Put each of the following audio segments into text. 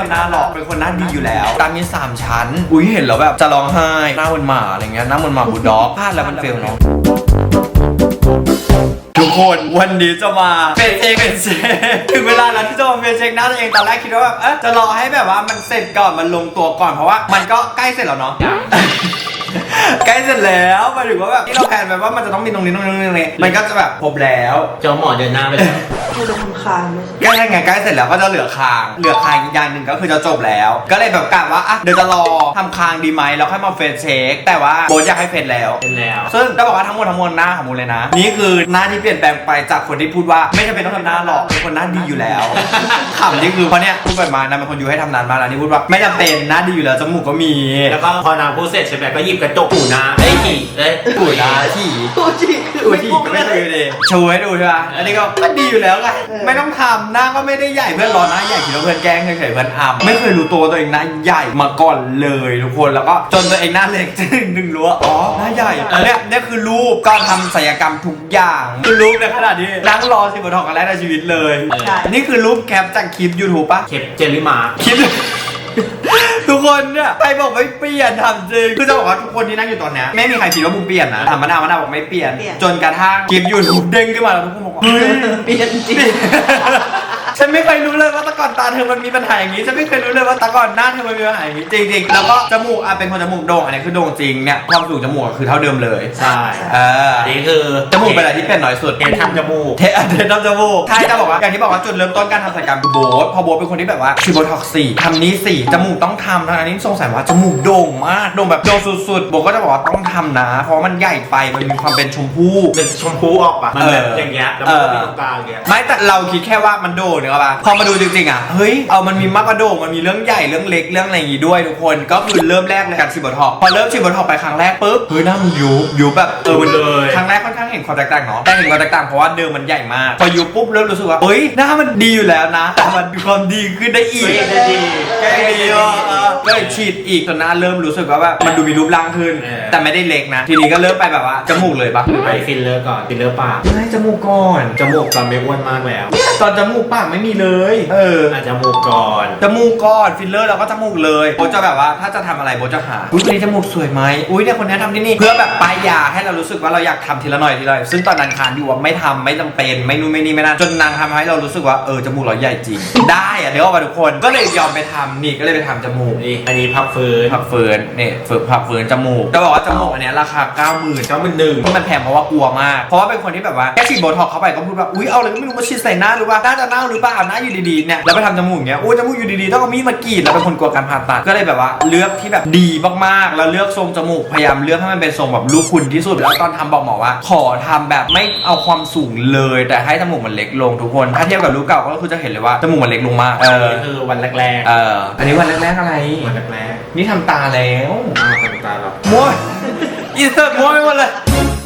ทำหน้าหลอกเป็นคนหน้าดีอยู่แล้วตามมีสามชั้น อุ้ยเห็นแล้วแบบจะร้องไห้ หน้าเหมันหมาอะไรเงี้ยหน้าเหมันหมาบูลด็อกพลาดแล้วมันเฟลเนาะทุกคนวันนี้จะมาเป็นเช็คเป็นเช็คถึงเวลาแล้วที่จะมาเป็นเช็คหน้าตัวเองตอนแรกคิดว่าแบบเอ๊ะจะรอให้แบบว่ามันเสร็จก่อนมันลงตัวก่อนเพราะว่า มันก็ใกล้เสร็จแล้วเนาะใกล้เสร็จแล้วหมายถึงว่าแบบที่เราแผนไปว่ามันจะต้องมีตรงนี้ตรงนี้ตรงนี้ตรงนี้มันก็จะแบบครบแล้วเจ้าหมอเดินหน้าไปแล้วเราจะทำคางด้วยใกล้ไงใกล้เสร็จแล้วก็จะเหลือคาง เหลือคางอีกอย่างหนึ่งก็คือจะจบแล้ว ก็เลยแบบกะว่าอะเดี๋ยวจะรอทำคางดีไหมแล้วค่อยมาเฟซเช็คแต่ว่าโบทอยากให้เฟซแล้วเป็นแล้ว ซึ่งก็บอกว่าทั้งหมดทั้งมวลหน้าของมูลเลยนะ นี่คือหน้าที่เปลี่ยนแปลงไปจากคนที่พูดว่าไม่จำเป็นต้องทำหน้าหรอกเป็นคนหน้าดีอยู่แล้วขำนี่คือเพราะเนี่ยพูดไปมานะเป็นคนอยู่ให้ทำนานมาแล้วนี่พูดว่าไม่จำเป็นหน้าดีอยู่แล้วจมูกก็มีแล้วก็พอนางพูดเสร็จใช่ไหมก็หยิบกระจกหูหน้าเอ้ยขี่เอ้ยอุยนะที่ตัวจริงคืออุยไม่ที่พูดก็เลไม่เคยยเลยโชว์ให้ดูใช่ปะอันนี้ก็ก็ดีอยู่แล้วไงเออไม่ต้องทำหน้าก็ไม่ได้ใหญ่เพื่อนรอหน้าใหญ่คิดว่าเพื่อนแกล้งเฉยๆเพื่อนทำไม่เคยรู้ตัวตัวเองหน้าใหญ่มาก่อนเลยทุกคนแล้วก็จนตัวเองหน้าเล็กถึงรู้ว่าอ๋อหน้าใหญ่อันเนี้ยเนี่ยคือรูปก็ทำศัลยกรรมทุกอย่างคือรูปในขนาดนี้นั่งรอสิบวันทองกันแรกในชีวิตเลยใช่นี่คือรูปแคปจากคลิป YouTube ปะเข็บเจลลี่มาร์คลิป ทุกคนเนี่ยใครบอกไม่เปลี่ยนทำจริงคือจะบอกว่าทุกคนที่นั่งอยู่ตอนเนี้ยไม่มีใครคิดว่าบูมเปลี่ยนนะถามมะนาวมะนาวบอกไม่เปลี่ยน เปลี่ยน จนกระทั่งคลิปยูทูบเด้งขึ้นมาแล้วทุกคนบอกว่าเฮ้ย เปลี่ยนจริง ฉันไม่เคยรู้เลยว่าแตะก่อนตาเธอมันมีปัญหาอย่างนี้ ฉันไม่เคยรู้เลยว่าแตะก่อนหน้าเธอมันมีปัญหาอย่างนี้จริงๆ แล้วก็จมูกอะเป็นคนจมูกโด่งอันนี้คือโด่งจริงเนี่ยความสูงจมูกคือเท่าเดิมเลยใช่เอออันนี้คือจมูกเป็นอะไรที่เป็นน้อยสุด เห็นทำจมูก เทเทน้ำจมูกใช่จะบอกว่าอย่างที่บอกว่าจุดเริ่มต้นการทำศัลยกรรมคือโบ๊ทพอโบ๊ทเป็นคนที่แบบว่าฉีดโบท็อกซ์สี่ทำนี้สี่จมูกต้องทำนะอันนี้สงสัยว่าจมูกโด่งมากโด่งแบบโด่งสุดๆโบ๊ทก็จะบอกว่าต้องทำนะ เพราะว่ามันใหญ่ไปมันมีความเป็นชมพู่ เป็นชมพูออกปะมันแบบเออออย่างเงี้ยแล้วมันก็มีตรงกลางอย่างเงี้ยไม่แต่เราคิดแค่ว่ามันโด่งเนี่ยป่ะพอมาดูจริงๆอะเฮ้ยเอามันมีมากกว่าโด่งมันมีเรื่องใหญ่เรื่องเล็กเรื่องอะไรอย่างงี้ด้วยทุกคนก็คือเริ่มแรกเลยการฉีดโบท็อกซ์พอเริ่มฉีดโบท็อกซ์ไปครั้งแรกปุ๊บเฮ้ยหน้ามันยุบยุบแบบเออมันเลย ครั้งแรกค่อนข้างเห็นความแตกต่างเนาะแต่เห็นความแตกต่างเพราะว่าเดิมมันใหญ่มากพอยุบปุ๊บเริ่มรู้สึกว่าเฮ้ยหน้ามันดีอยู่แล้วนะ แต่มันมีความดีขึ้นได้อีกเฮ้ยได้ดี แก้ดีอะเออก็เลยฉีดอีกจนหน้าเริ่มรู้สึกว่าแบบมันดูมีรูปร่างขึ้น เออ แต่ไม่ได้เล็กนะ ทีนี้ก็เริ่มไปแบบว่าจมูกเลยปะไปฟิลเลอร์ก่อนฟิลเลอร์ปากไม่จมูกก่อน จมูกตอนไม่อ้วนมากแล้วเนี่ยตอนจมูกปากไม่มีเลย เอออาจจมูกก่อน จมูกก่อนฟิลเลอร์แล้วก็จมูกเลยโบทจะแบบว่าถ้าจะทำอะไรโบทจะหาอุ้ยคนนี้จมูกสวยไหมอุ้ยเนี่ยคนนี้ทำที่นี่เพื่อแบบป้ายยาให้เรารู้สึกว่าเราอยากทำทีละหน่อยทีละหน่อยซึ่งตอนนั้นคานอยู่ว่าไม่ทำไม่จำเป็นไม่นู่นไม่นี่ไม่นั่นจนนางทำให้เรารู้สึกว่าเออจมูกเราใหญ่จริง ได้อะเดี๋ยวเอามาทุกคนก็เลยยอมไปทำนี่ก็เลยไปทำจมูกนี่อันนี้พับฟื้นผักเฟิร์นเนี่ยเฟิร์นผักเฟิร์นจมูกจะบอกว่าจมูกอันเนี้ยราคา 9 0,000ก็มันหนึ่งที่มันแพงเพราะว่ากลัวมาก เพราะว่าเป็นคนที่แบบว่าแค่ฉีดโบท็อกซ์เข้าไปก็พูดว่า อุ้ยเอาอะไรก็ไม่รู้มาฉีดใส่หน้าหรือว่าหน้าจะเน่าหรือเปล่าหน้าอยู่ดีๆเนี่ยแล้วไปทำจมูกอย่างเงี้ยอุ้ยจมูกอยู่ดีๆต้องเอามีดมากรีดแล้วเป็นคนกลัวการผ่าตัดก็เลยแบบว่าเลือกที่แบบดีมากๆ แล้วเลือกทรงจมูกพยายามเลือกให้มันเป็นทรงแบบลูกคุณที่สุด แล้วตอนทำบอกหมอว่า ขอทำแบบไม่เอาความสูงเลย แต่ให้จมูกมันเล็กลงทุกคน ถ้าเทียบกับรูปเก่าก็คือจะเห็นเลยว่าจมูกมันเล็กลงมากเออนี่คือวันแรกเอออันนี้วันแรกๆอะไรๆวันแรกนี่ทำตาแล้วๆอ้าวทำตาเราม้วนอินเสิร์ตม้วนไปหมดเลย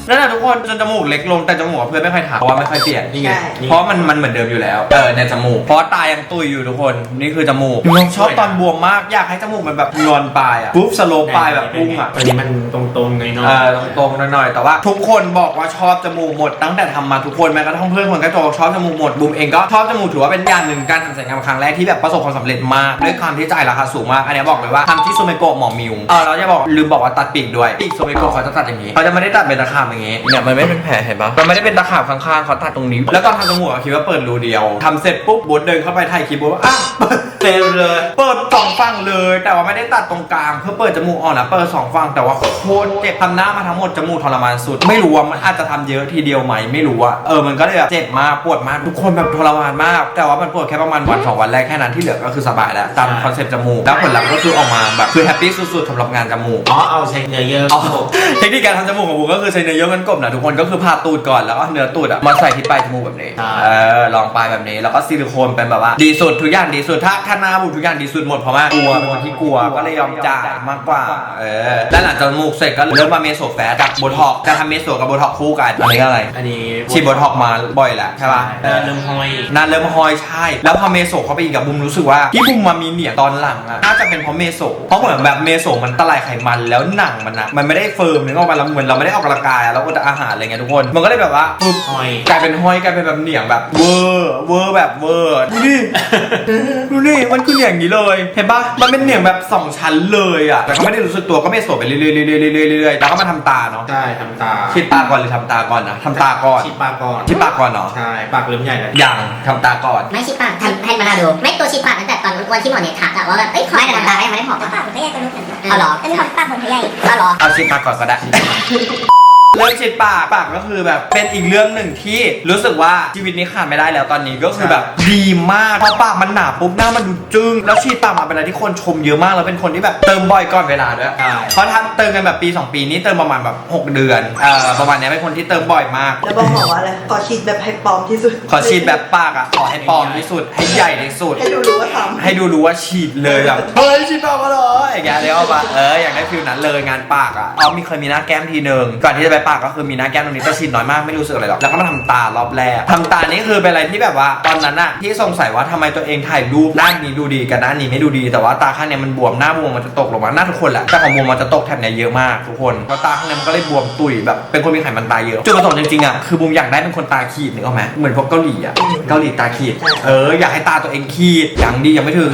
นั่นแหละทุกคนจนจมูกเล็กลงแต่จมูกเพื่อนไม่ค่อยถามเพราะว่าไม่ค่อยเปลี่ยนนี่ไงใช่นี่เพราะมันมันเหมือนเดิมอยู่แล้วเออในจมูกเพราะตายังตุยอยู่ทุกคนนี่คือจมูกชอบตอนบวมมากอยากให้จมูกมันแบบงอนปลายอะปุ๊บสโลปปลายแบบพุ่งอะอันนี้มันตรงๆหน่อยเออตรงๆหน่อยๆแต่ว่าทุกคนบอกว่าชอบจมูกหมดตั้งแต่ทำมาทุกคนแม้กระทั่งเพื่อนคนใกล้ตัวชอบจมูกหมดบูมเองก็ชอบจมูกถือว่าเป็นอย่างหนึ่งการทำศัลยกรรมครั้งแรกที่แบบประสบความสำเร็จมากด้วยความที่จ่ายราคาสูงมากอันนี้บอกเลยว่าทำที่โซเมโกะหมอมิวเออเราจะบอกลืมบอกว่าตัดปีกด้วยปีกโซเมโกะเขาจะตัดอย่างนี้เขาจะไม่ได้ตัดเป็นตะขาบอย่างนี้เนี่ยมันไม่เป็นแผลเห็นปะมันไม่ได้เป็นตะขาบข้างๆเขาตัดตรงนี้ แล้วตอนทำจมูกอะคิดว่าเปิดรูเดียวทำเสร็จปุ๊บบูธเดินเข้าไปถ่ายคลิปบูธว่าอ้าวเต็มเลย เปิดสองฝั่งเลย แต่ว่าไม่ได้ตัดตรงกลางเพื่อเปิดจมูกออกนะเปิดสองฝั่งแต่ว่าโคตรเจ็บทำหน้ามาทั้งหมดจมูกทรมานสุด ไม่รู้ว่ามันอาจจะทำเยอะทีเดียวไหมไม่รู้อะเออมันก็เลยแบบเจ็บมากปวดมากทุกคนแบบทรมานมาก แต่ว่ามันปวดแค่ประมาณวันสองวันแรกแค่นั้นที่เหลือก็คือสบายแล้วตามคอนเซ็ปต์จมูกแล้วผลลัพธ์ก็คือออกมาแบบคือแฮปปี้สุดๆสำหรับงานจมูกอ๋อเอาใช้เนื้อเยอะอ๋อเทคนิคการทำจมูกของบูก็คือใช้เนื้อเยื่อมันกบนะทุกคนก็คือผ่าตูดก่อนแล้วก็เนื้อตูดอะมาใส่ที่ปลายจมูกแบบนี้เออลองปลายแบบนี้แล้วก็ซิลิโคนเป็นแบบว่า ดีสุดทุกอย่างดีสุดถ้าถ้าหน้าบูทุกอย่างดีสุดหมดเพราะว่าากกลัวเป็นคนที่กลัวก็เลยยอมจ่ายมากกว่าเออแล้วหลังจากจมูกเสร็จก็เริ่มมาเมโซแฟสกับโบท็อกซ์จะทำเมโซกับโบท็อกซ์คู่กันอันนี้ก็อะไรอันนี้ฉีดโบท็อกซ์มาบ่อยแหละใช่ป่ะเออ เริ่มห้อยนานเริ่มหอยใช่ แล้วพอเมโซเข้าไปอีกกับบุมรู้สึกว่าที่บุมมามีเหนียงตอนหลังอะน่าจะเป็นเพราะเมโซเพราะเหมือนแบบเมโซมันตะไลไขมันแล้วหนังมันอะมันไม่ได้เฟิร์มนึกออกมาแล้วเหมือนเราไม่ได้ออกกำลังกายอะเราก็จะอาหารอะไรเงี้ยทุกคน มันก็เลยแบบว่าปึ๊บห้อยกลายเป็นห้อยกลายเป็นแบบเหนียงแบบเวอร์เวอร์แบบเวอร์ดูดิดูนี่มันคือเหนียงอย่างนี้เลย เห็นปะมันเป็นเหนียงแบบสองชั้นเลยอะแต่ก็ไม่ได้รู้สึกตัวก็เมโซไปเรื่อยๆเรื่อยๆเรื่อยๆเรื่อยๆแล้วก็มาทำตาเนาะใช่ทำตาฉีดตาก่อนหรือทำตาก่อนนะทำตาก่อนฉีดปากก่อนฉีดปากก่อนเนาะใช่ปากเริ่มใหญ่แล้วอย่างทำตาก่อนไม่ชิดปากทำให้มานาดูไม่ตัวชิดปากตั้งแต่ตอนวันที่หมอเนี่ยทักอะว่าแบบเอ้ยขอให้แต่ตาไม่ไม่ได้หอมปากมันก็ใหญ่กว่านู้นอ๋อเหรออันนี้ของปากผมใหญ่อ๋อเหรอเอาฉีดปากก่อนก็ได้ เรื่องฉีดปากปากก็คือแบบเป็นอีกเรื่องหนึ่งที่รู้สึกว่าชีวิตนี้ขาดไม่ได้แล้วตอนนี้ก็คือแบบดีมากเพราะปากมันหนาปุ๊บหน้ามันดูจึ้งแล้วฉีดปากมาเป็นอะไรที่คนชมเยอะมากแล้วเป็นคนที่แบบเติมบ่อยก่อนเวลาด้วยใช่ เพราะถ้าเติมกันแบบปี 2 ปีนี้เติมประมาณแบบ 6 เดือนเอ่อประมาณเนี้ยเป็นคนที่เติมบ่อยมาก แล้วบอกหมอว่าอะไรขอฉีดแบบให้ปลอมที่สุดขอฉีดแบบปากอะขอให้ปลอมที่สุดให้ใหญ่ที่สุด ให้ดูรู้ว่าทำให้ดูรู้ว่าฉีดเลยแบบเฮ้ยฉีดปากมาเหรออย่างเงี้ยเดี๋ยวเอาปะเอออยากได้ฟิลนั้นเลยงานปากอะอ๋อมีเคยมีหน้าแก้มทีหนึ่งก่อนที่จะไปปากก็คือมีหน้าแก้มตรงนี้แต่ฉีดน้อยมากไม่รู้สึกอะไรหรอกแล้วก็มาทำตารอบแรกทำตานี่คือเป็นอะไรที่แบบว่าตอนนั้นอะที่สงสัยว่าทำไมตัวเองถ่ายรูปหน้านี้ดูดีกับหน้านี้ไม่ดูดีแต่ว่าตาข้างเนี้ยมันบวมหน้าบวมมันจะตกลงมาหน้าทุกคนแหละแต่ของบวมมันจะตกแถบเนี้ยเยอะมากทุกคนเพราะตาข้างเนี้ยมันก็เลยบวมตุยแบบเป็นคนมีไขมันตาเยอะจุดประสงค์จริงๆอะคือบูมอยากได้เป็นคนตาขีดนึกออกไหมเหมือนพวกเกาหลีอะเกาหลีตาขีด เอออยากให้ตาตัวเองขีดอย่างดียังไม่ถึง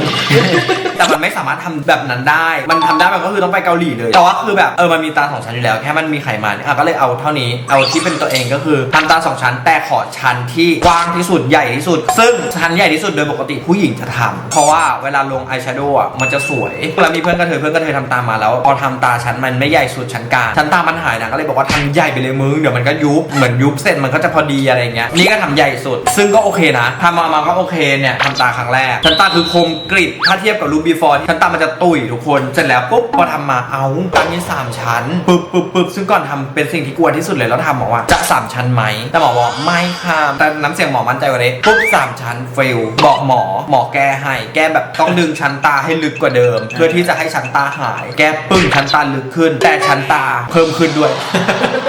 แต่มันไม่สามารถทำแบบนั้นได้ มันทำได้มันก็คือต้องไปเกาหลีเลย แต่ว่าคือแบบเออมันมีตาสองชั้นอยู่แล้วแค่มันมีไขมันอะก็เลยเอาเท่านี้ เอาที่เป็นตัวเองก็คือทำตาสองชั้นแต่ขอชั้นที่กว้างที่สุดใหญ่ที่สุด ซึ่งชั้นใหญ่ที่สุดโดยปกติผู้หญิงจะทำเพราะว่าเวลาลงอายแชโดว์อะมันจะสวยแล้วมีเพื่อนกระเทยเพื่อนกระเทยทำตามมาแล้วพอทำตาชั้นมันไม่ใหญ่สุดชั้นกลางชั้นตามันหายนะก็เลยบอกว่าทำใหญ่ไปเลยมึงเดี๋ยวมันก็ยุบเหมือนยุบเสร็จมันก็จะพอดีอะไรเงี้ยนี่ก็ทำใหญ่สุด ซึ่งก็โอเคนะทำมามาก็โอเคเนี่ยทำตาครั้งแรกชั้นตาคือคมกริบถ้าเทียบกับรูป before ที่ชั้นตามันจะตุยทุกคนเสร็จแล้วปุ๊บพอทำมาเอาตามีสามชั้นปึ๊บปึ๊บปึ๊บซึ่งก่อนทำเป็นสิ่งที่กลัวที่สุดเลยแล้วทำบอกว่าจะสามชั้นไหมแต่หมอบอกไม่ค่ะแต่น้ำเสียงหมอมั่นใจกว่านี้ปุ๊บสามชั้นเฟลบอกหมอหมอแก้ให้ แก้แบบต้องดึงชั้นตาให้ลึกกว่าเดิม เพื่อที่จะให้ชั้นตาหาย แก้ปึ้งชั้นตาลึกขึ้น แต่ชั้นตาเพิ่มขึ้นด้วย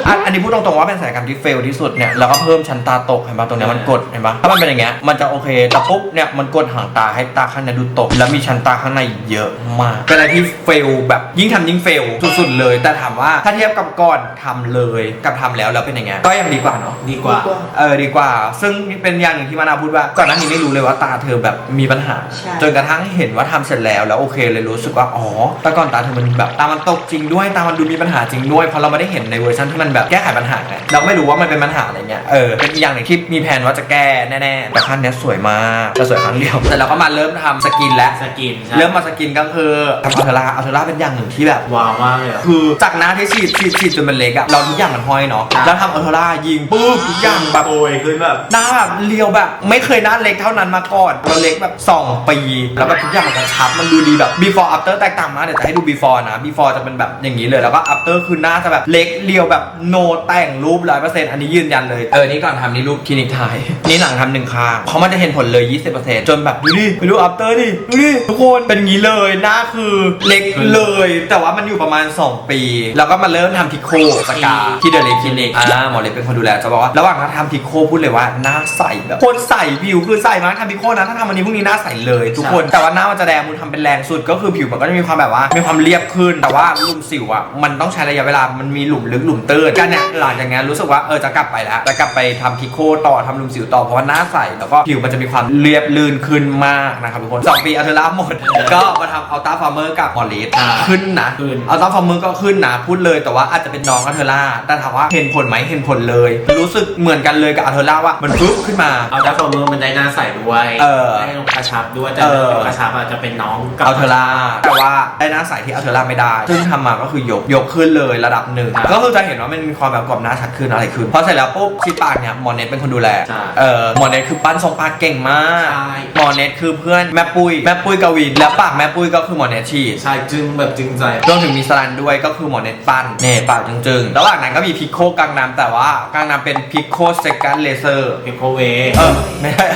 อันอันนี้พูดตรงๆว่าเป็นศัลยกรรมที่เฟลที่สุดเนี่ยแล้วก็เพิ่มชั้นตาตกเห็นปะตรงเนี้ยมันกดเห็นปะถ้ามันเป็นอย่างเงี้ยมันจะโอเคแต่ปุ๊บเนี่ยมันกดหางตาให้ตาข้างในดูตก แล้วมีชั้นตาข้างในเยอะมากเป็นอะไรที่เฟลแบบยิ่งทำยิ่งเฟลสุดๆเลย แต่ถามว่าถ้าเทียบกับก่อนทำเลยกับทำแล้วแล้วเป็นยังไงก็ยังดีกว่าเนาะดีกว่า เออดีกว่า ซึ่งเป็นอย่างหนึ่งที่มานาพูดว่าก่อนหน้านี้ไม่รู้เลยว่าตาเธอแบบมีปัญหา ใช่ จนกระทั่งเห็นว่าทำเสร็จแล้วแล้วโอเคเลยรู้สึกว่าอ๋อแต่ก่อนตาเธอมันแบบตามันตกจริงด้วยตามันดูมีปัญหาจริงด้วยเพราะเราไม่ได้เห็นในเวอร์ชันที่มันแบบแก้ไขปัญหาไงเราไม่รู้ว่ามันเป็นปัญหาอะไรเงี้ยเออเป็นอีกอย่างหนึ่งที่มีแผนว่าจะแก้แน่ๆแต่ครั้งเนี้ยสวยมากจะสวยครั้งเดียวแต่เราก็มาเริ่มทำสกินแล้ว สกินใช่เริ่มมาสกินก็คือทำอัลเทอร่าอัลเทอร่าเป็นอย่างหนึ่งที่แบบ ว้าวมากเลยอะ คือจากหน้าที่ฉีดฉีดฉีดจนมันเล็กอะเราทุกอย่างมันห้อยเนาะครับแล้วทำอัลเทอร่ายิงปุ๊บทุกอย่างแบบโอยขึ้นแบบหน้าแบบเรียวแบบ ไม่เคยหน้าเล็กเท่านั้นมาก่อนเราเล็กแบบ2ปี แล้วแบบทุกอย่างมันกระชับมันดูดีแบบ before after แตกต่างมากเดี๋ยวจะให้ดู before นะ before จะเป็นแบบอย่างนี้เลยแล้วก็ after คือหน้าจะแบบเล็กเรียวแบบโนแต่งรูปร้อยเปอร์เซ็นต์อันนี้ยืนยันเลยเออนี่ก่อนทำนี่รูปคลินิกถ่ายนี่หลังทำหนึ่งข้างเพราะมันจะเห็นผลเลย20%จนแบบดูดิไปดู after ดิดูดิทุกคนเป็นอย่างนี้เลยหน้าคือเล็กเลย แต่ว่ามันอยู่ประมาณ 2 ปี แล้วก็มาเริ่มทำพิโคสกาที่เดลิคลินิกอ่าหมอเล็กเป็นคนดูแลจะบอกว่าระหว่างที่ทำพิโคพูดเลยว่าหน้าใสแบบโคนใสผิวคือใสมากทำพิโคนะถ้าทำวันนี้พรุ่งนี้หน้าใสเลยทุกคนแต่ว่าหน้ามันจะแดงมึงทำเป็นแรงสุดก็คือผิวมันก็จะมีความแบบว่ามีความเรียบขึ้น แต่ว่าหลุมสิวอะมันต้องใช้ระยะเวลามันมีหลุมลึกหลุมตื้นกันเนี่ยหลังจากนี้นรู้สึกว่าเออจะกลับไปแล้วจะกลับไปทำพิโคต่อทำหลุมสิวต่อเพราะว่าหน้าใสแล้วก็ผิวมันจะมีความเรียบลื่นขึ้นมากนะครับทุกคนสองปีอัลเทอร่าหมดก็มาทำอัลต้าฟาร์เมอร์กับมอลิสอ่าขึ้นนะขึ้นอัลต้าฟาร์เมอร์ก็ขึ้นนะพูดเลยแต่ว่าอาจจะเป็นน้องอัลเทอร่าแต่ถามว่าเห็นผลไหมเห็นผลเลย รู้สึกเหมือนกันเลยกับอัลเทอร่าว่ามันปุ๊บขึ้นมา เอาดัฟเฟอร์เมอร์มันได้หน้าใสด้วยเออได้ลงกระชับด้วยแต่เออ ลงกระชับอาจจะเป็นน้องกับ อัลเทอร่าแต่ว่าได้หน้าใสที่อัลเทอร่าไม่ได้ ซึ่งทำมาก็คือยกยกขึ้นเลยระดับหนึ่งครับก็คือจะเห็นว่ามันมีความแบบกรอบหน้าชัดขึ้นอะไรขึ้นพอเสร็จแล้วปุ๊บชีปากเนี่ยหมอเน็ตเป็นคนดูแลใช่ เออหมอเน็ตคือปั้นทรงปากเก่งมาก ใช่หมอเน็ตคือเพื่อนแม่ปุ้ยแม่ปุ้ยกวินแล้วปากแม่ปุ้ยก็คือหมอเน็ตฉีดใช่จึงแบบจึงใจ รวมถึงมีสลันด้วยก็คือหมอเน็ตปั้นเน่ปากจึงๆระหว่างนั้นก็มีพิโคกังนำแต่ว่ากังนำเป็นพิโคเซกันเลเซอร์ พิโคเวเออไม่ใช่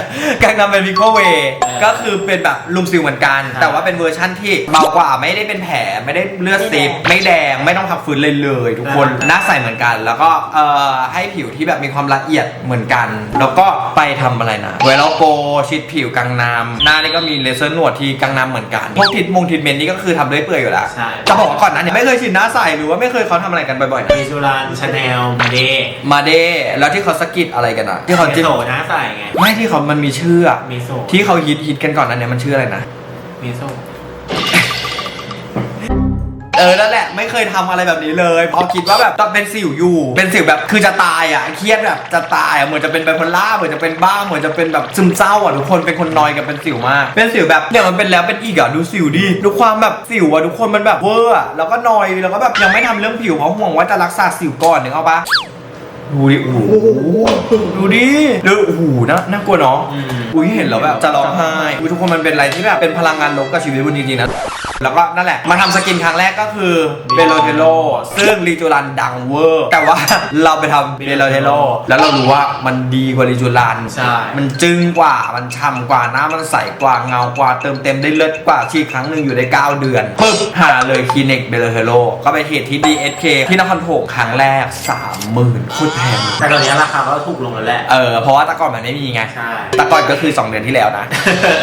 กังนำเป็นพิโคเวเออ ก็คือเป็นแบบลุมซิลเหมือนกันใช่แต่ว่าเป็นเวอร์ชั่นที่เบากว่าไม่ได้เป็นแผลไม่ได้เลือดซิบไม่แดงไม่ต้องพักฟื้นเลยเลย ทุกคนหน้าใสเหมือนกัน แล้วก็เอ่อให้ผิวที่แบบมีความละเอียดเหมือนกัน แล้วก็ไปทำอะไรนะเวลาโกชิดผิวกังนำหน้านี่ก็มีเลเซอร์หนวดที่กังนำเหมือนกันพวกทิดมงทิดเมนนี่ก็คือทำด้วยเปลือยอยู่แล้วใช่ จะบอกว่าก่อนหนั้นเนี่ยไม่เคยฉีดหน้าใสหรือว่าไม่เคยเขาทำอะไรกันบ่อยๆนะมีสุรานชาแนลมาเดมาเดแล้วที่เขาสะกิดอะไรกันอะที่เขาเมจิ้มโซหน้าใสไง ไม่ที่เขามันมีชื่ออะเมโซที่เขาฮิตฮิตกันก่อนนั้นเนี่ยมันชื่ออะไรนะเมโซเออนั่นแหละไม่เคยทำอะไรแบบนี้เลยเพราะคิดว่าแบบต้องเป็นสิวอยู่ เป็นสิวแบบคือจะตายอะเครียดแบบจะตายอะเหมือนจะเป็นไบโพล่าเหมือนจะเป็นบ้าเหมือนจะเป็นแบบซึมเศร้าอะทุกคนเป็นคนนอยกับเป็นสิวมาก เป็นสิวแบบเนี่ยมันเป็นแล้วเป็นอีกอะดูสิวดิดูความแบบสิวอะทุกคนมันแบบเวอร์อะแล้วก็นอยแล้วก็แบบยังไม่ทำเรื่องผิวเพราะห่วงว่าจะรักษาสิวก่อนนึกเอาปะ ดูดิโอ้โหดูดิดูโอ้โหน่าน่ากลัวเนาะอืมอุ้ยเห็นแล้วแบบจะร้องไห้อุ้ยทุกคนมันเป็นอะไรที่แบบเป็นพลังงานลบกับชีวิตคุณจริงๆนะแล้วก็นั่นแหละ มาทำสกินครั้งแรกก็คือเบโลเทโลซึ่งรีจูรันดังเวอร์ แต่ว่าเราไปทำเบโลเทโลแล้วเรารู้ว่ามันดีกว่ารีจูรันใช่มันจึงกว่ามันฉ่ำกว่าหน้ามันใสกว่าเงากว่าเติมเต็มได้เลิศกว่าฉีดครั้งหนึ่งอยู่ได้ 9 เดือนปึ๊บหาเลยคลินิกเบโลเทโลก็ไปฉีดที่ DSK ที่นครถมครั้งแรก 30,000โคตรแพง แต่ตอนนี้ราคาก็ถูกลงแล้วแหละ เออ เพราะว่าแต่ก่อนมันไม่มีไง ใช่ แต่ก่อนก็คือ 2 เดือนที่แล้วนะ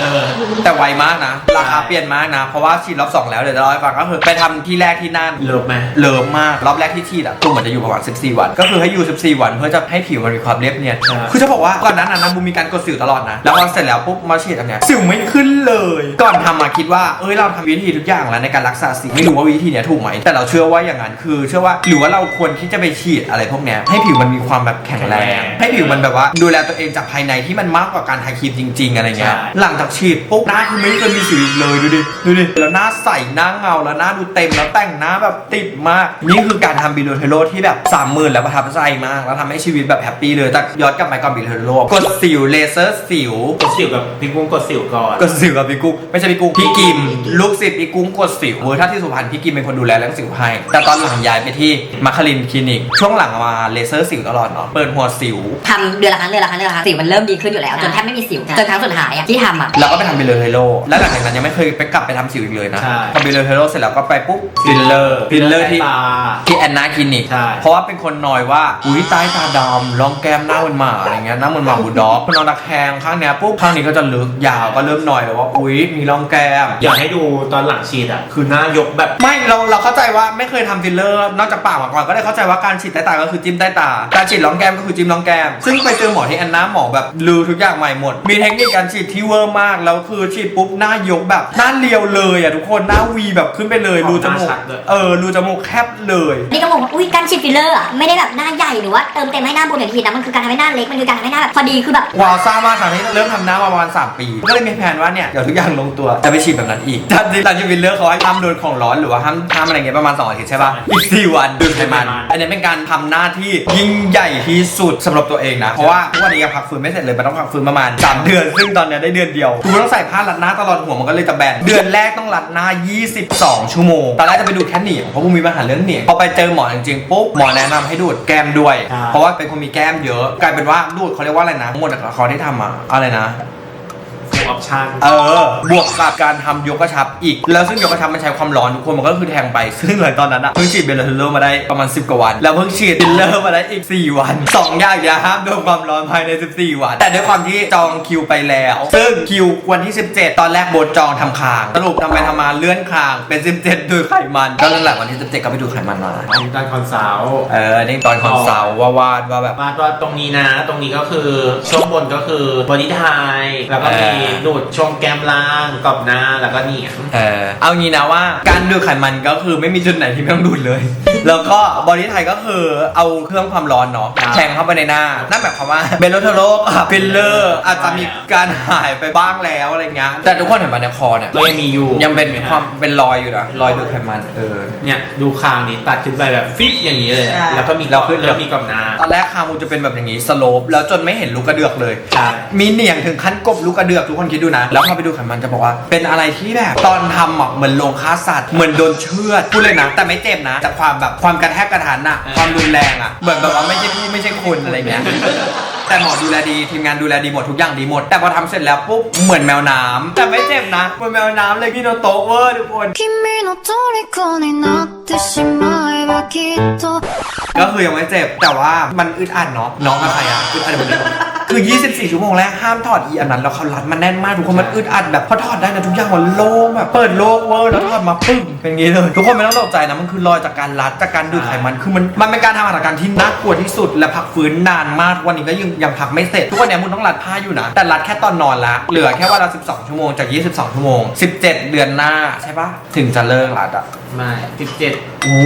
เออแต่ไวมากนะ ราคาเปลี่ยนมากนะ เพราะว่าฉีดรอบ2แล้วเดี๋ยวจะเล่าให้ฟังก็คือไปทำที่แรกที่นั่น เลิฟไหม เลิมมาก รอบแรกที่ฉีดอะตัวเหมือนจะอยู่ประมาณ 14 วัน ก็คือให้อยู่ 14 วันเพื่อจะให้ผิวมันมีความเรียบเนียนใช่คือจะบอกว่าก่อนนั้นนะนันบูมมีการกดสิวตลอดนะ แล้วพอเสร็จแล้วปุ๊บมาฉีดอันเนี้ยสิวไม่ขึ้นเลย ก่อนทำมาคิดว่า เอ้ยเราทำวิธีทุกอย่างแล้วในการรักษาสิวไม่รู้ว่าวิธีเนี้ยถูกไหม แต่เราเชื่อว่าอย่างนั้นคือ เชื่อว่าหรือว่าเราควรที่จะไปฉีดอะไรพวกเนี้ยให้ผิวมันมีความแบบแข็งแรง ให้ผิวมันแบบว่า ดูแลตัวเองจากภายในที่มันมากกว่าการทาครีมจริง ๆ อะไรเงี้ย ใช่ หลังจากฉีดปุ๊บหน้าคือไม่เคยมีสิวอีกเลยดูดิ ดูดิ แล้วหน้าใสหน้าเงาแล้วหน้าดูเต็มแล้วแต่งหน้าแบบติดมาก นี่คือการทำบิโลเทโลที่แบบสามหมื่นแล้วประทับใจมาก แล้วทำให้ชีวิตแบบแฮปปี้เลยแต่ย้อนกลับไปก่อนบิโลเทโลกดสิวเลเซอร์สิว กดสิวกับพี่กุ้งกดสิวก่อน กดสิวกับพี่กุ้งไม่ใช่พี่กุ้งพี่กิม ลูกศิษย์พี่กุ้งกดสิวเวอร์ถ้าที่สุพรรณพี่กิมเป็นคนดูแลเรื่องสิวให้แต่ตอนหลังย้ายไปที่มัคคลินคลินิก ช่วงหลังมาเลเซอร์สิวตลอดเนาะเปิดหัวสิว ทำเดือนละครั้งเดือนละครั้งเดือนละครั้งสิวมันเริ่มดีขึ้นอยู่แล้ว จนแทบไม่มีสิวจนครั้งสุดท้ายอะที่ทำอะ แล้วก็ไปทำบิลเลอร์เทโลแล้วหลังจากนั้นยังไม่เคยไปกลับไปทำสิวอีกเลยนะใช่พอบิลเลอร์เทโลเสร็จแล้วก็ไปปุ๊บฟิลเลอร์ฟิลเลอร์ที่ ตา ที่แอนนาคลินิก ใช่ เพราะว่าเป็นคนนอยว่า อุ้ยใต้ตาดำรองแก้มหน้าเหมือนหมาอะไรเงี้ยหน้าเหมือนหมาบูลด็อกนอนตะแคงข้างเนี้ยปุ๊บข้างนี้ก็จะลึกยาวก็เริ่มหน่อยแล้วว่า อุ้ยมีรองแก้ม อยากให้ดูตอนหลังฉีดอะ คือหน้ายกแบบ ไม่เราเราเข้าใจว่าไม่เคยทำฟิลเลอร์ นอกจากปากมาก่อนก็ได้เข้าใจว่าการฉีดใต้ตาก็คือจิ้มใต้ตาการฉีดรองแก้มก็คือจิ้มรองแก้ม ซึ่งไปเจอหมอที่แอนนาหมอแบบลือทุกอย่างใหม่หมด มีเทคนิคการฉีดที่เวอร์มาก แล้วคือฉีดปุ๊บหน้ายกแบบหน้าเรียวเลยอะทุกคนหน้าวีแบบขึ้นไปเลยออกรูจมูกหน้าชัดเลยเออรูจมูกแคบเลย นี่ก็บอกว่าอุ้ยการฉีดฟิลเลอร์อะไม่ได้แบบหน้าใหญ่หรือว่าเติมเต็มให้หน้าบวมอย่างที่คิดนะมันคือการทำให้หน้าเล็กมันคือการทำให้หน้าแบบพอดีคือแบบวาวซ่ามากค่ะที่เริ่มทำหน้ามาประมาณ3ปี ก็เลยมีแผนว่าเนี่ยเดี๋ยวทุกอย่างลงตัวจะไปฉีดแบบนั้นอีกถ้าหลังจากฟิลเลอร์เขาให้ห้ามโดนของร้อนหรือว่าห้ามห้ามอะไรเงี้ยประมาณ2อาทิตย์ใช่ป่ะอีก4วันดูดไขมันอันนี้เป็นการทำหน้าที่ยิ่งใหญ่ที่สุดสำหรับตัวเองนะ เพราะว่าทุกวันนี้ยังพักฟื้นไม่เสร็จเลยมันต้องพักฟื้นประมาณ3เดือน ซึ่งตอนเนี้ยได้เดือนเดียวกูต้องใส่ผ้ารัดหน้าตลอดหัวมันก็เลยจะแบนเดือนแรกต้องรัดหน้า 22 ชั่วโมงตอนแรกจะไปดูดแค่เหนียงเพราะกูมีปัญหาเรื่องเหนียงพอไปเจอหมอจริงๆปุ๊บหมอแนะนำให้ดูดแก้มด้วยใช่เพราะว่าเป็นคนมีแก้มเยอะ กลายเป็นว่าดูดเขาเรียกว่าอะไรนะหมดจากเขาที่ทำอะอะไรนะฟู ออปชั่นเออบวกกับการทำยกกระชับอีก แล้วซึ่งยกกระชับมันใช้ความร้อนทุกคนมันก็คือแทงไป ซึ่งเลยตอนนั้นอะเพิ่งฉีดเบลลาเทโลมาได้ประมาณ 10 กว่าวัน แล้วเพิ่งฉีดฟิลเลอร์มาได้อีก 4 วัน 2 อย่างอย่าห้ามโดนความร้อนภายใน 14 วัน แต่ด้วยความที่จองคิวไปแล้ว ซึ่งคิววันที่ 17 ตอนแรกโบทจองทำคางสรุปทำไปทำมาเลื่อนคางเป็น 17ดูไขมันก็นั่นแหละวันที่ 17 ก็ไปดูไขมันมาอันนี้ตอนคอนซัลท์เออนี่ตอนคอนเซัลท์ว่าวาดว่าแบบ มาตัวตรงนี้นะ ตรงนี้ก็คือช่วงบนก็คือบอดี้ไทแล้วก็มีเออดูดช่วงแก้มล่างกรอบหน้าแล้วก็เหนียง เออเอางี้นะว่าการดูดไขมันก็คือไม่มีจุดไหนที่ไม่ต้องดูดเลย แล้วก็บอดี้ไทยก็คือเอาเครื่องความร้อนเนาะครับแทงเข้าไปในหน้า นั่นหมายความว่าเบลโลเทโรกับฟิลเลอร์อาจจะมีการหายไปบ้างแล้วอะไรเงี้ย แต่ทุกคนเห็นมาในคอเนี่ยก็ยังมีอยู่ยังเป็นห็ไหความเป็นรอยอยู่นะรอยดูดไขมันเออ เนี่ยดูคางนี้ตัดขึ้นไปแบบฟิตอย่างนี้เลยอะใช่ แล้วก็มีแล้วขึ้น แล้วมีกรอบหน้าตอนแรกคางมูจะเป็นแบบอย่างนี้สโลปแล้วจนไม่เห็นลูกกระเดือกเลย ใช่ มีเหนียงถึงขั้นกบลูกกระเดือกทุกคนคนคิดดูนะ แล้วพอไปดูไขมันจะบอกว่า เป็นอะไรที่แบบตอนทำอะเหมือนลงฆ่าสัตว์เหมือนโดนเชือดพูดเลยนะ แต่ไม่เจ็บนะ แต่ความแบบความกระแทกกระทันอะความรุนแรงอะเหมือนแบบว่าไม่ใช่พี่ไม่ใช่คนอะไรเงี้ย แต่หมอดูแลดีทีมงานดูแลดีหมดทุกอย่างดีหมด แต่พอทำเสร็จแล้วปุ๊บเหมือนแมวน้ำแต่ไม่เจ็บนะเหมือนแมวน้ำเลยพี่โนโตะเวอร์ทุกคน 君の虜になってしまえばきっと ก็คือยังไม่เจ็บ แต่ว่ามันอึดอัดเนาะน้องกับใครอะอึดอัดเหมือนกันคือ 24 ชั่วโมงแรกห้ามถอดอีอันนั้นแล้วเขารัดมันแน่นมากทุกคนมันอึดอัดแบบพอถอดได้นะทุกอย่างมันโล่งแบบเปิดโล่งเวอร์แล้วถอดมาปึ้งเป็นอย่างงี้เลย ทุกคนไม่ต้องตกใจนะมันคือรอยจากการรัดจากการดูดไขมันคือมันมันเป็นการทำหัตถการที่น่ากลัวที่สุดและพักฟื้นนานมากวันนี้ก็ยัง ยังยังพักไม่เสร็จ ทุกวันนี้มึงต้องรัดผ้าอยู่นะ แต่รัดแค่ตอนนอนละ เหลือแค่วันละ12 ชั่วโมงจาก 22 ชั่วโมง 17 เดือนหน้าใช่ปะถึงจะเลิกรัดอะไม่สิบเจ็ดโอ้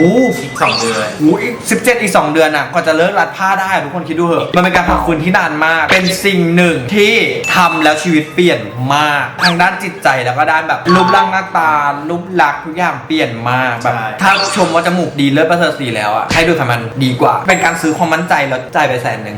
อีกสองเดือนโอ้อีก17อีก2เดือนอะกว่าจะเลิกรัดผ้าได้อะทุกคนคิดดูเหอะ มันเป็นการพักฟื้นที่นานมาก เป็นสิ่งหนึ่งที่ทำแล้วชีวิตเปลี่ยนมาก ทางด้านจิตใจแล้วก็ด้านแบบรูปร่างหน้าตารูปลักษณ์ทุกอย่างเปลี่ยนมากแบบใช่ถ้าชมว่าจมูกดีเลิศประเสริฐสีแล้วอะให้ดูไขมันดีกว่า เป็นการซื้อความมั่นใจแล้วจ่ายไปแสนหนึ่ง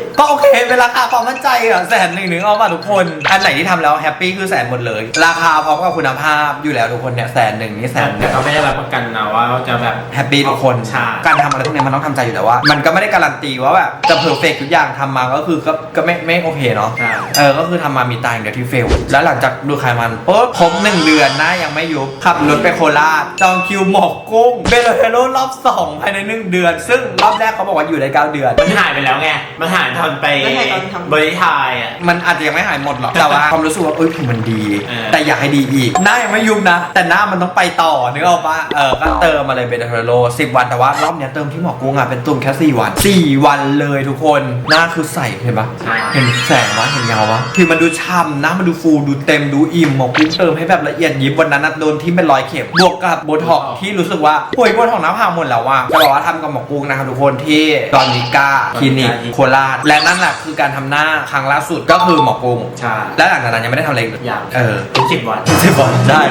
ก็โอเคเป็นราคาความมั่นใจอะแสนหนึ่งหนึ่งเอาป่ะทุกคน อันไหนที่ทำแล้วแฮปปี้คือแสนหมดเลย ราคาพร้อมกับคุณภาพอยู่แล้วทุกคนเนี่ยแสนหนึ่งนี่แสนหแต่นึ่ง เขาไม่ได้รับประกันนะว่าจะแบบ แฮปปี้ทุกคน ใช่ การทำอะไรพวกนี้มันต้องทำใจอยู่แต่ว่า มันก็ไม่ได้การันตีว่าแบบจะเพอร์เฟกทุกอย่างทำมาก็คือก็ก็ไม่ไม่โอเคเนาะ ใช่ เออ ก็คือทำมามีตายอย่างเดียวที่เฟล แล้วหลังจากดูไขมันปุ๊บครบหนึ่งเดือนหน้ายังไม่ยุบ ขับรถไปโคราช จองคิวหมอกกุ้งเบลเฮโรรอบสองภายในหนึ่งเดือน ซึ่งรอบแรกเขาบอกว่าอยู่ได้เก้าเดือน มันหายไปแล้วไง มันหายตอนไปมันหายตอนทำ บริทายอะ มันอาจจะยังไม่หายหมดหรอก แต่ว่าความรู้สึกว่าเอ้ยคือมันดี เออ แต่อยากให้ดีอีก หน้ายังไม่ยุบนะ แต่หน้ามันต้องไปต่อนึกออกปะเออก็เติมมาเลยเบต้าเทโรสิบวันแต่ว่ารอบเนี้ยเติมที่หมอกุ้งอะเป็นตุ่มแค่สี่วันสี่วันเลยทุกคนหน้าคือใสเห็นปะใช่เห็นแสงวะเห็นเงาวะคือมันดูช่ำนะมันดูฟูดูเต็มดูอิ่มหมอกุ้งเติมให้แบบละเอียดยิบวันนั้นนะโดนที่เป็นรอยเข็มบวกกับโบท็อกซ์ที่รู้สึกว่าโอ้ยโบท็อกซ์หน้าผากหมดแล้วว่ะจะบอกว่าทำกับหมอกุ้งนะครับทุกคนที่ดอนนิก้าคลินิกโคราชและนั่นแหละคือการทำหน้าครั้งล่าสุดก็คือหมอกุ้งใช่ และหลังจากนั้นยังไม่ได้ทำอะไรอีกเลยอย่างเออทุกสิบวัน สิบวันได้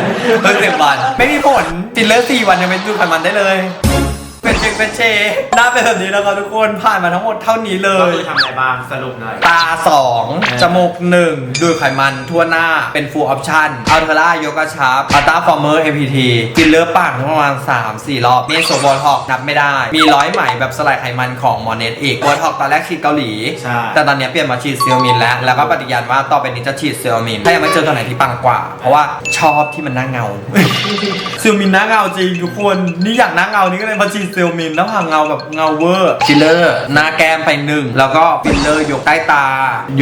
เพิ่งสิบวัน ไม่มีผลฟิลเลอร์สี่วันยังไม่ดูไขมันได้เลย เป็นเชงเป็นเชหน้าเป็นแบบนี้แล้วครับทุกคนผ่านมาทั้งหมดเท่านี้เลก็ย คือทำอะไรบ้างสรุปหน่อย ตา 2 จมูก 1 ดูดไขมันทั่วหน้าเป็น full option อัลเทอร่ายกกระชับอัลต้าฟอร์เมอร์ MPT ฟิลเลอร์ปากประมาณ 3-4 รอบเมโซบอลท็อกนับไม่ได้ มีร้อยไหมแบบสลายไขมันของมอเนตอีกบอลท็อกตอนแรกฉีดเกาหลี ใช่ แต่ตอนนี้เปลี่ยนมาฉีดเซลมินแล้ว แล้วก็ปฏิญาณว่าต่อไปนี้จะฉีดเซลมินถ้ายังไม่เจอตัวไหนที่ปังกว่า เพราะว่าชอบที่มันหน้าเงา เซลมินหน้าเงาจริงทุกคนนี่อยากหน้าเงานี่ก็เลยมาฉีดเซลมินแล้วหางเงาแบบเงาเวอร์ฟิลเลอร์หน้าแก้มไปหนึ่งแล้วก็ฟิลเลอร์ยกใต้ตา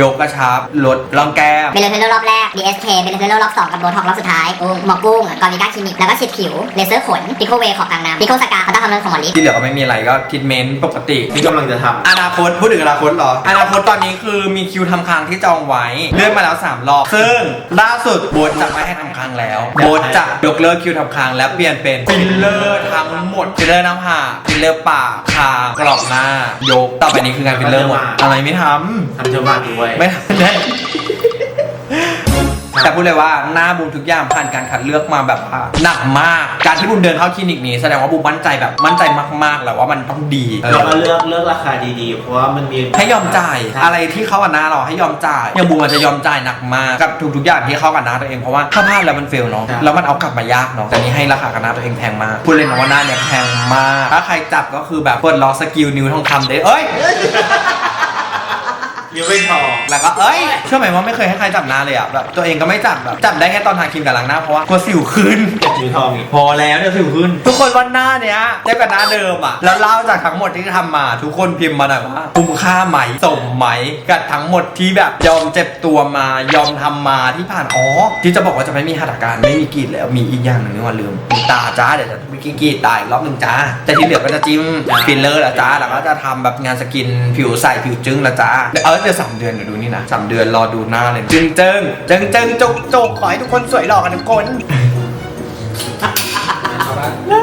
ยกกระชับลดร่องแก้มเบลเลอร์รอบแรก DSK เบลเลอร์รอบ2กับโบท็อกรอบสุดท้ายกุ้งหมอกุ้งกอริก้าคลินิกแล้วก็ฉีดผิวเลเซอร์ขนพิโคเวของกลางน้ำพิโคสกาพัตตาคอมเมนของหมอลิสที่เหลือก็ไม่มีอะไรก็ทรีทเมนต์ปกติ ที่กำลังจะทำอนาคตพูดถึงอนาคตเหรอ อนาคตตอนนี้คือมีคิวทำคางที่จองไว้เลื่อนมาแล้ว3รอบซึ่งล่าสุดโบทจะไม่ให้ทำคางแล้วโบทจะยกเลิกคิวทำคางและเปลี่ยนเป็นฟิลเลอร์ทั้งหมดฟิลเลอร์น้ำผากฟิลเลอร์ปากคากรอบหน้ายกต่อไปนี้คืองานฟิลเลอร์หมดอะไรไม่ทำทำเทอร์มาด้วยไม่ทำได้ แต่พูดเลยว่าหน้าบูมทุกอย่างผ่านการคัดเลือกมาแบบว่าหนักมาก การที่บูมเดินเข้าคลินิกนี้แสดงว่าบูมมั่นใจแบบมั่นใจมากๆแล้วว่ามันต้องดีเราก็เลือกเลือกราคาดีๆ เพราะว่ามันมีให้ยอมจ่ายใช่อะไรที่เข้ากับหน้าเราให้ยอมจ่ายอย่างบูมอาจจะยอมจ่ายหนักมากกับทุกๆอย่างที่เข้ากับหน้าตัวเองเพราะว่าถ้าพลาดแล้วมันเฟลเนาะแล้วมันเอากลับมายากเนาะแต่นี้ให้ราคากับหน้าตัวเองแพงมากพูดเลยนะว่าหน้าเนี่ยแพงมากถ้าใครจับก็คือแบบกดล็อกสกิลนิ้วทองคำได้เอ้ย ยังไม่พอแล้วก็เอ้ยเชื่อไหมว่าไม่เคยให้ใครจับหน้าเลยอะแบบตัวเองก็ไม่จับแบบจับได้แค่ตอนทาครีมกับล้างหน้าเพราะว่ากลัวสิวขึ้นเจ็ดนิ้วทองอีกพอแล้วเนี่ยสิวขึ้น ทุกคนว่าหน้าเนี้ยเทียบกับหน้าเดิมอะแล้วเล่าจากทั้งหมดที่ทำมา ทุกคนพิมพ์มาหน่อยว่าคุ้มค่าไหมสมไหมกับทั้งหมดที่แบบยอมเจ็บตัวมายอมทำมาที่ผ่านอ๋อที่จะบอกว่าจะไม่มีหัตถการไม่มีกรีดแล้วมีอีกอย่างหนึ่งนี่ว่าลืมมีตาจ้าเดี๋ยวจะมีกรีดตายรอบหนึ่งจ้าแต่ที่เหลือก็จะจิ้มฟิลเลอร์ละจ้าแล้วก็จะทำแบบงานสกินผิวใสผิวจึ้งละจ้าเออเดี๋ยวสามเดือนเดี๋ยวดูนี่นะสามเดือนรอดูหน้าเลยจึ้งเจิ้งจึ้งเจิ้งจกจกขอให้ทุกคนสวยหล่อกันทุกคน น่า